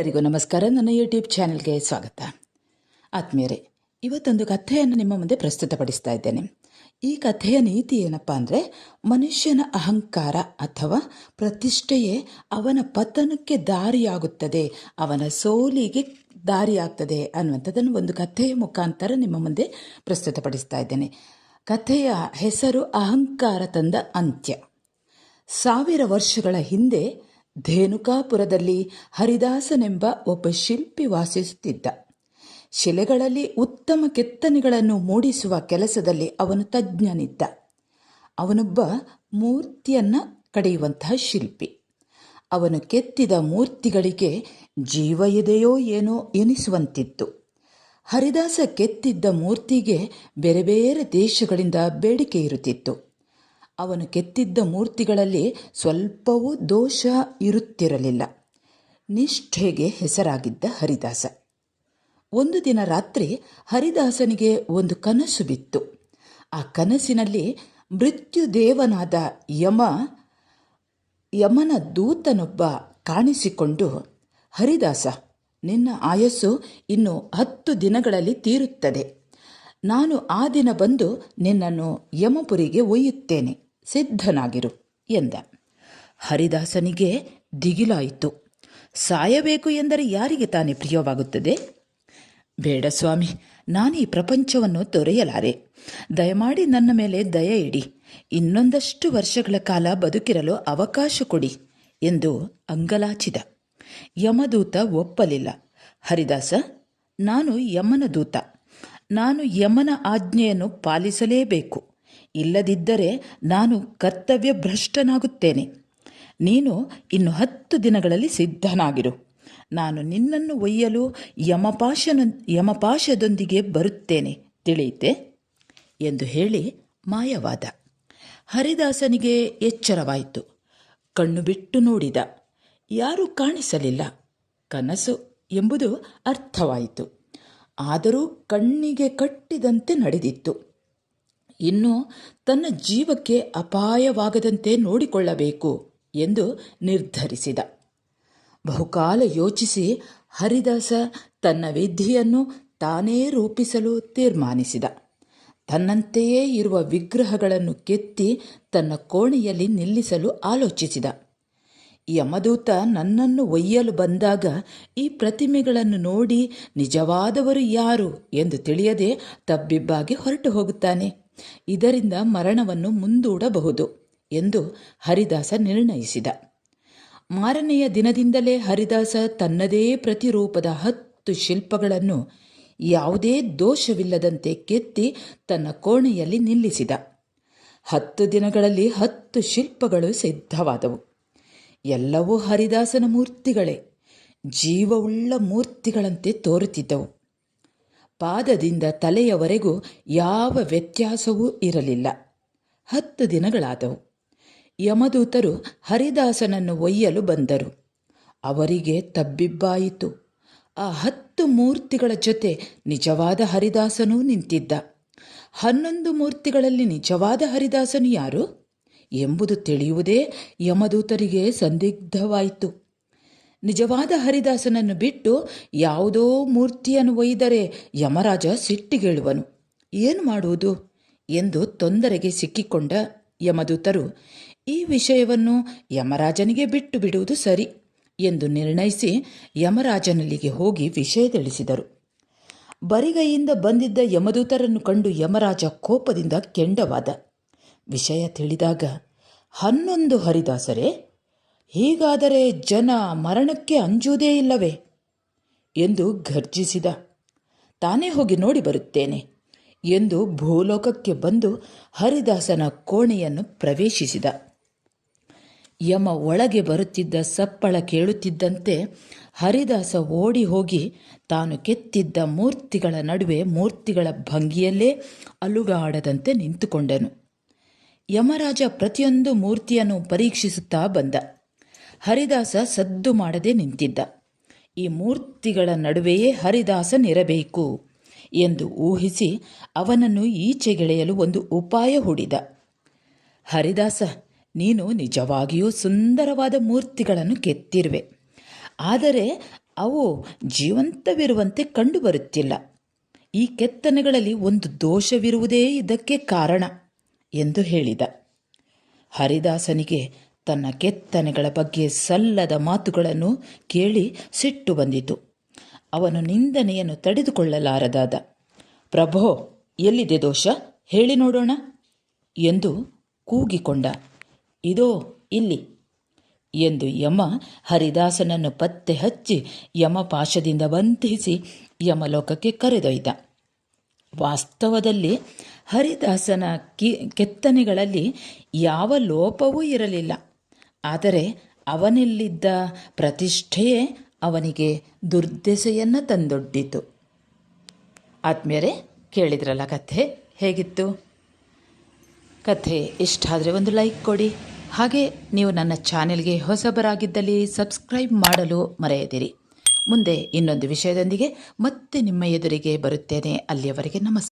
ಎಲ್ಲರಿಗೂ ನಮಸ್ಕಾರ. ನನ್ನ ಯೂಟ್ಯೂಬ್ ಚಾನೆಲ್ಗೆ ಸ್ವಾಗತ. ಆತ್ಮೀಯರೇ, ಇವತ್ತೊಂದು ಕಥೆಯನ್ನು ನಿಮ್ಮ ಮುಂದೆ ಪ್ರಸ್ತುತಪಡಿಸ್ತಾ ಇದ್ದೇನೆ. ಈ ಕಥೆಯ ನೀತಿ ಏನಪ್ಪ ಅಂದರೆ, ಮನುಷ್ಯನ ಅಹಂಕಾರ ಅಥವಾ ಪ್ರತಿಷ್ಠೆಯೇ ಅವನ ಪತನಕ್ಕೆ ದಾರಿಯಾಗುತ್ತದೆ, ಅವನ ಸೋಲಿಗೆ ದಾರಿಯಾಗ್ತದೆ ಅನ್ನುವಂಥದ್ದನ್ನು ಒಂದು ಕಥೆಯ ಮುಖಾಂತರ ನಿಮ್ಮ ಮುಂದೆ ಪ್ರಸ್ತುತಪಡಿಸ್ತಾ ಇದ್ದೇನೆ. ಕಥೆಯ ಹೆಸರು ಅಹಂಕಾರ ತಂದ ಅಂತ್ಯ. ಸಾವಿರ ವರ್ಷಗಳ ಹಿಂದೆ ಧೇನುಕಾಪುರದಲ್ಲಿ ಹರಿದಾಸನೆಂಬ ಒಬ್ಬ ಶಿಲ್ಪಿ ವಾಸಿಸುತ್ತಿದ್ದ. ಶಿಲೆಗಳಲ್ಲಿ ಉತ್ತಮ ಕೆತ್ತನೆಗಳನ್ನು ಮೂಡಿಸುವ ಕೆಲಸದಲ್ಲಿ ಅವನು ತಜ್ಞನಿದ್ದ. ಅವನೊಬ್ಬ ಮೂರ್ತಿಯನ್ನು ಕಡೆಯುವಂತಹ ಶಿಲ್ಪಿ. ಅವನು ಕೆತ್ತಿದ ಮೂರ್ತಿಗಳಿಗೆ ಜೀವ ಇದೆಯೋ ಏನೋ ಎನಿಸುವಂತಿತ್ತು. ಹರಿದಾಸ ಕೆತ್ತಿದ್ದ ಮೂರ್ತಿಗೆ ಬೇರೆ ಬೇರೆ ದೇಶಗಳಿಂದ ಬೇಡಿಕೆ ಇರುತ್ತಿತ್ತು. ಅವನು ಕೆತ್ತಿದ್ದ ಮೂರ್ತಿಗಳಲ್ಲಿ ಸ್ವಲ್ಪವೂ ದೋಷ ಇರುತ್ತಿರಲಿಲ್ಲ. ನಿಷ್ಠೆಗೆ ಹೆಸರಾಗಿದ್ದ ಹರಿದಾಸ. ಒಂದು ದಿನ ರಾತ್ರಿ ಹರಿದಾಸನಿಗೆ ಒಂದು ಕನಸು ಬಿತ್ತು. ಆ ಕನಸಿನಲ್ಲಿ ಮೃತ್ಯುದೇವನಾದ ಯಮ, ಯಮನ ದೂತನೊಬ್ಬ ಕಾಣಿಸಿಕೊಂಡು, ಹರಿದಾಸ, ನಿನ್ನ ಆಯಸ್ಸು ಇನ್ನು ಹತ್ತು ದಿನಗಳಲ್ಲಿ ತೀರುತ್ತದೆ. ನಾನು ಆ ದಿನ ಬಂದು ನಿನ್ನನ್ನು ಯಮಪುರಿಗೆ ಒಯ್ಯುತ್ತೇನೆ. ಸಿದ್ಧನಾಗಿರು ಎಂದ. ಹರಿದಾಸನಿಗೆ ದಿಗಿಲಾಯಿತು. ಸಾಯಬೇಕು ಎಂದರೆ ಯಾರಿಗೆ ತಾನೇ ಪ್ರಿಯವಾಗುತ್ತದೆ? ಬೇಡ ಸ್ವಾಮಿ, ನಾನು ಈ ಪ್ರಪಂಚವನ್ನು ತೊರೆಯಲಾರೆ. ದಯಮಾಡಿ ನನ್ನ ಮೇಲೆ ದಯ ಇಡಿ. ಇನ್ನೊಂದಷ್ಟು ವರ್ಷಗಳ ಕಾಲ ಬದುಕಿರಲು ಅವಕಾಶ ಕೊಡಿ ಎಂದು ಅಂಗಲಾಚಿದ. ಯಮದೂತ ಒಪ್ಪಲಿಲ್ಲ. ಹರಿದಾಸ, ನಾನು ಯಮನ ದೂತ. ನಾನು ಯಮನ ಆಜ್ಞೆಯನ್ನು ಪಾಲಿಸಲೇಬೇಕು. ಇಲ್ಲದಿದ್ದರೆ ನಾನು ಕರ್ತವ್ಯ ಭ್ರಷ್ಟನಾಗುತ್ತೇನೆ ನೀನು ಇನ್ನು ಹತ್ತು ದಿನಗಳಲ್ಲಿ ಸಿದ್ಧನಾಗಿರು. ನಾನು ನಿನ್ನನ್ನು ಒಯ್ಯಲು ಯಮಪಾಶನ, ಯಮಪಾಶದೊಂದಿಗೆ ಬರುತ್ತೇನೆ, ತಿಳಿಯಿತೆ? ಎಂದು ಹೇಳಿ ಮಾಯವಾದ. ಹರಿದಾಸನಿಗೆ ಎಚ್ಚರವಾಯಿತು. ಕಣ್ಣು ಬಿಟ್ಟು ನೋಡಿದ. ಯಾರೂ ಕಾಣಿಸಲಿಲ್ಲ. ಕನಸು ಎಂಬುದು ಅರ್ಥವಾಯಿತು. ಆದರೂ ಕಣ್ಣಿಗೆ ಕಟ್ಟಿದಂತೆ ನಡೆದಿತ್ತು. ಇನ್ನು ತನ್ನ ಜೀವಕ್ಕೆ ಅಪಾಯವಾಗದಂತೆ ನೋಡಿಕೊಳ್ಳಬೇಕು ಎಂದು ನಿರ್ಧರಿಸಿದ. ಬಹುಕಾಲ ಯೋಚಿಸಿ ಹರಿದಾಸ ತನ್ನ ವಿಧಿಯನ್ನು ತಾನೇ ರೂಪಿಸಲು ತೀರ್ಮಾನಿಸಿದ. ತನ್ನಂತೆಯೇ ಇರುವ ವಿಗ್ರಹಗಳನ್ನು ಕೆತ್ತಿ ತನ್ನ ಕೋಣೆಯಲ್ಲಿ ನಿಲ್ಲಿಸಲು ಆಲೋಚಿಸಿದ. ಯಮದೂತ ನನ್ನನ್ನು ಒಯ್ಯಲು ಬಂದಾಗ ಈ ಪ್ರತಿಮೆಗಳನ್ನು ನೋಡಿ ನಿಜವಾದವರು ಯಾರು ಎಂದು ತಿಳಿಯದೆ ತಬ್ಬಿಬ್ಬಾಗಿ ಹೊರಟು ಹೋಗುತ್ತಾನೆ. ಇದರಿಂದ ಮರಣವನ್ನು ಮುಂದೂಡಬಹುದು ಎಂದು ಹರಿದಾಸ ನಿರ್ಣಯಿಸಿದ. ಮಾರನೆಯ ದಿನದಿಂದಲೇ ಹರಿದಾಸ ತನ್ನದೇ ಪ್ರತಿರೂಪದ ಹತ್ತು ಶಿಲ್ಪಗಳನ್ನು ಯಾವುದೇ ದೋಷವಿಲ್ಲದಂತೆ ಕೆತ್ತಿ ತನ್ನ ಕೋಣೆಯಲ್ಲಿ ನಿಲ್ಲಿಸಿದ. ಹತ್ತು ದಿನಗಳಲ್ಲಿ ಹತ್ತು ಶಿಲ್ಪಗಳು ಸಿದ್ಧವಾದವು. ಎಲ್ಲವೂ ಹರಿದಾಸನ ಮೂರ್ತಿಗಳೇ. ಜೀವವುಳ್ಳ ಮೂರ್ತಿಗಳಂತೆ ತೋರುತ್ತಿದ್ದವು. ಪಾದದಿಂದ ತಲೆಯವರೆಗೂ ಯಾವ ವ್ಯತ್ಯಾಸವೂ ಇರಲಿಲ್ಲ. ಹತ್ತು ದಿನಗಳಾದವು. ಯಮದೂತರು ಹರಿದಾಸನನ್ನು ಒಯ್ಯಲು ಬಂದರು. ಅವರಿಗೆ ತಬ್ಬಿಬ್ಬಾಯಿತು. ಆ ಹತ್ತು ಮೂರ್ತಿಗಳ ಜೊತೆ ನಿಜವಾದ ಹರಿದಾಸನೂ ನಿಂತಿದ್ದ. ಹನ್ನೊಂದು ಮೂರ್ತಿಗಳಲ್ಲಿ ನಿಜವಾದ ಹರಿದಾಸನು ಯಾರು? ಎಂಬುದು ತಿಳಿಯುವುದೇ ಯಮದೂತರಿಗೆ ಸಂದಿಗ್ಧವಾಯಿತು. ನಿಜವಾದ ಹರಿದಾಸನನ್ನು ಬಿಟ್ಟು ಯಾವುದೋ ಮೂರ್ತಿಯನ್ನು ಒಯ್ದರೆ ಯಮರಾಜ ಸಿಟ್ಟಿಗೇಳುವನು ಏನು ಮಾಡುವುದು ಎಂದು ತೊಂದರೆಗೆ ಸಿಕ್ಕಿಕೊಂಡ ಯಮದೂತರು, ಈ ವಿಷಯವನ್ನು ಯಮರಾಜನಿಗೆ ಬಿಟ್ಟು ಬಿಡುವುದು ಸರಿ ಎಂದು ನಿರ್ಣಯಿಸಿ ಯಮರಾಜನಲ್ಲಿಗೆ ಹೋಗಿ ವಿಷಯ ತಿಳಿಸಿದರು. ಬರಿಗೈಯಿಂದ ಬಂದಿದ್ದ ಯಮದೂತರನ್ನು ಕಂಡು ಯಮರಾಜ ಕೋಪದಿಂದ ಕೆಂಡವಾದ. ವಿಷಯ ತಿಳಿದಾಗ ಹನ್ನೊಂದು ಹರಿದಾಸರೇ ಹೀಗಾದರೆ ಜನ ಮರಣಕ್ಕೆ ಅಂಜುವುದೇ ಇಲ್ಲವೇ? ಎಂದು ಘರ್ಜಿಸಿದ. ತಾನೇ ಹೋಗಿ ನೋಡಿ ಬರುತ್ತೇನೆ ಎಂದು ಭೂಲೋಕಕ್ಕೆ ಬಂದು ಹರಿದಾಸನ ಕೋಣೆಯನ್ನು ಪ್ರವೇಶಿಸಿದ. ಯಮ ಒಳಗೆ ಬರುತ್ತಿದ್ದ ಸಪ್ಪಳ ಕೇಳುತ್ತಿದ್ದಂತೆ ಹರಿದಾಸ ಓಡಿ ಹೋಗಿ ತಾನು ಕೆತ್ತಿದ್ದ ಮೂರ್ತಿಗಳ ನಡುವೆ ಮೂರ್ತಿಗಳ ಭಂಗಿಯಲ್ಲೇ ಅಲುಗಾಡದಂತೆ ನಿಂತುಕೊಂಡನು. ಯಮರಾಜ ಪ್ರತಿಯೊಂದು ಮೂರ್ತಿಯನ್ನು ಪರೀಕ್ಷಿಸುತ್ತಾ ಬಂದ. ಹರಿದಾಸ ಸದ್ದು ಮಾಡದೆ ನಿಂತಿದ್ದ. ಈ ಮೂರ್ತಿಗಳ ನಡುವೆಯೇ ಹರಿದಾಸನಿರಬೇಕು ಎಂದು ಊಹಿಸಿ ಅವನನ್ನು ಈಚೆಗೆಳೆಯಲು ಒಂದು ಉಪಾಯ ಹೂಡಿದ. ಹರಿದಾಸ, ನೀನು ನಿಜವಾಗಿಯೂ ಸುಂದರವಾದ ಮೂರ್ತಿಗಳನ್ನು ಕೆತ್ತಿರುವೆ. ಆದರೆ ಅವು ಜೀವಂತವಿರುವಂತೆ ಕಂಡುಬರುತ್ತಿಲ್ಲ. ಈ ಕೆತ್ತನೆಗಳಲ್ಲಿ ಒಂದು ದೋಷವಿರುವುದೇ ಇದಕ್ಕೆ ಕಾರಣ ಎಂದು ಹೇಳಿದ. ಹರಿದಾಸನಿಗೆ ತನ್ನ ಕೆತ್ತನೆಗಳ ಬಗ್ಗೆ ಸಲ್ಲದ ಮಾತುಗಳನ್ನು ಕೇಳಿ ಸಿಟ್ಟು ಬಂದಿತು. ಅವನು ನಿಂದನೆಯನ್ನು ತಡೆದುಕೊಳ್ಳಲಾರದಾದ. ಪ್ರಭೋ, ಎಲ್ಲಿದೆ ದೋಷ? ಹೇಳಿ ನೋಡೋಣ ಎಂದು ಕೂಗಿಕೊಂಡ. ಇದೋ, ಇಲ್ಲಿ ಎಂದು ಯಮ ಹರಿದಾಸನನ್ನು ಪತ್ತೆ ಹಚ್ಚಿ ಯಮಪಾಶದಿಂದ ಬಂಧಿಸಿ ಯಮಲೋಕಕ್ಕೆ ಕರೆದೊಯ್ದ. ವಾಸ್ತವದಲ್ಲಿ ಹರಿದಾಸನ ಕೆತ್ತನೆಗಳಲ್ಲಿ ಯಾವ ಲೋಪವೂ ಇರಲಿಲ್ಲ. ಆದರೆ ಅವನಲ್ಲಿದ್ದ ಪ್ರತಿಷ್ಠೆಯೇ ಅವನಿಗೆ ದುರ್ದೆಸೆಯನ್ನು ತಂದೊಡ್ಡಿತು. ಆತ್ಮೀಯರೇ, ಕೇಳಿದ್ರಲ್ಲ ಕಥೆ? ಹೇಗಿತ್ತು? ಕಥೆ ಇಷ್ಟ ಆದರೆ ಒಂದು ಲೈಕ್ ಕೊಡಿ. ಹಾಗೆ ನೀವು ನನ್ನ ಚಾನೆಲ್ಗೆ ಹೊಸಬರಾಗಿದ್ದಲ್ಲಿ ಸಬ್ಸ್ಕ್ರೈಬ್ ಮಾಡಲು ಮರೆಯದಿರಿ. ಮುಂದೆ ಇನ್ನೊಂದು ವಿಷಯದೊಂದಿಗೆ ಮತ್ತೆ ನಿಮ್ಮ ಎದುರಿಗೆ ಬರುತ್ತೇನೆ. ಅಲ್ಲಿಯವರೆಗೆ ನಮಸ್ಕಾರ